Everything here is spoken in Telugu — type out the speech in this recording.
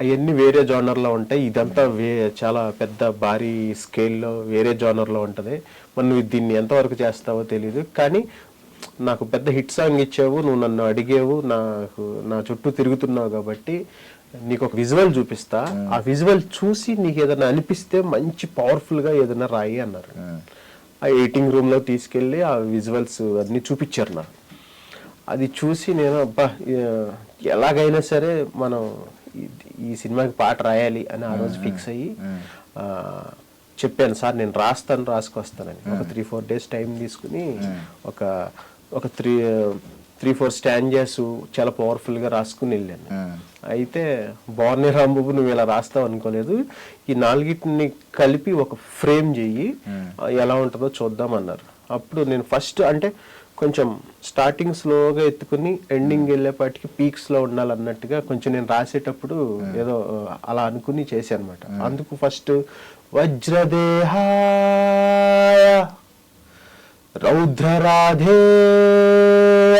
అవన్నీ వేరే జోనర్లో ఉంటాయి. ఇదంతా వే చాలా పెద్ద భారీ స్కేల్లో వేరే జోనర్లో ఉంటుంది. మరి నువ్వు దీన్ని ఎంతవరకు చేస్తావో తెలియదు కానీ నాకు పెద్ద హిట్ సాంగ్ ఇచ్చావు. నువ్వు నన్ను అడిగేవు. నాకు నా చుట్టూ తిరుగుతున్నావు కాబట్టి నీకు ఒక విజువల్ చూపిస్తా. ఆ. విజువల్ చూసి నీకు ఏదైనా అనిపిస్తే మంచి పవర్ఫుల్గా ఏదైనా రాయి అన్నారు. ఆ. ఎయిటింగ్ రూమ్లో తీసుకెళ్ళి ఆ విజువల్స్ అన్నీ చూపించారు నాకు. అది చూసి నేను అబ్బా ఎలాగైనా సరే మనం ఈ- సినిమాకి పాట రాయాలి అని ఆ రోజు ఫిక్స్ అయ్యి చెప్పాను సార్ నేను రాస్తాను రాసుకొస్తానని. ఒక త్రీ ఫోర్ డేస్ టైం తీసుకుని ఒక ఒక త్రీ త్రీ ఫోర్ స్టాంజెస్ చాలా పవర్ఫుల్గా రాసుకుని వెళ్ళాను. అయితే బాగున్నాయి రాంబాబు నువ్వు ఇలా రాస్తావు అనుకోలేదు. ఈ నాలుగిటిని కలిపి ఒక ఫ్రేమ్ చెయ్యి. ఎలా ఉంటుందో చూద్దాం అన్నారు అప్పుడు నేను ఫస్ట్ అంటే కొంచెం స్టార్టింగ్ స్లోగా ఎత్తుకుని ఎండింగ్ వెళ్ళేపాటికి పీక్స్లో ఉండాలన్నట్టుగా కొంచెం నేను రాసేటప్పుడు ఏదో ఆ, అలా అనుకుని చేశాను అనమాట అందుకు ఫస్ట్ వజ్రదేహాయ రౌద్రరాధేయ